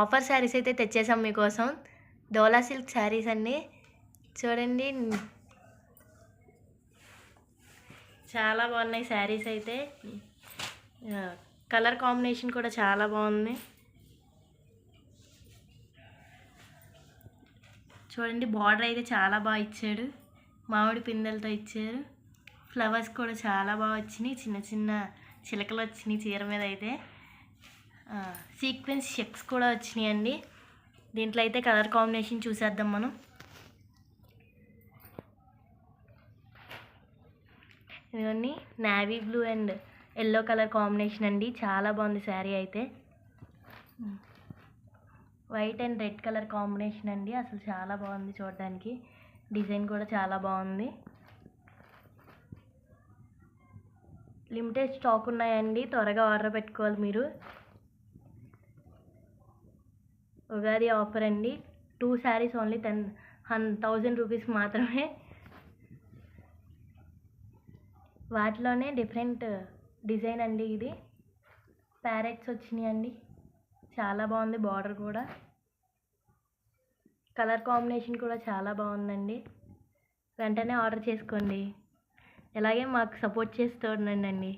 Offer saris అయితే తెచ్చేసాం మీకోసం. డోలా silk saris అన్నీ. చూడండి. చాలా బాగున్నాయి శారీస్ అయితే. కలర్ కాంబినేషన్ కూడా చాలా బాగుంది. చూడండి బార్డర్ అయితే చాలా బాగా ఇచ్చాడు. మామిడి పిందెలతో ఇచ్చారు. ఫ్లవర్స్ కూడా చాలా బాగా వచ్చినాయి. చిన్న చిన్న చిలకలు వచ్చినాయి చీర మీద అయితే. సీక్వెన్స్ చెక్స్ కూడా వచ్చినాయండి. దీంట్లో అయితే కలర్ కాంబినేషన్ చూసేద్దాం మనం. ఇవన్నీ navy blue and yellow colour combination అండి. చాలా బాగుంది శారీ అయితే. White and red colour combination అండి. అసలు చాలా బాగుంది చూడడానికి. డిజైన్ కూడా చాలా బాగుంది. లిమిటెడ్ స్టాక్ ఉన్నాయండి. త్వరగా ఆర్డర్ పెట్టుకోవాలి మీరు. ఉగాది ఆఫర్ అండి. టూ శారీస్ ఓన్లీ టెన్ హన్ థౌజండ్ రూపీస్ మాత్రమే. వాటిలోనే డిఫరెంట్ డిజైన్ అండి ఇది. ప్యారెట్స్ వచ్చినాయండి చాలా బాగుంది బార్డర్ కూడా. కలర్ కాంబినేషన్ కూడా చాలా బాగుందండి. వెంటనే ఆర్డర్ చేసుకోండి. ఇలాగే మాకు సపోర్ట్ చేస్తూ ఉండండి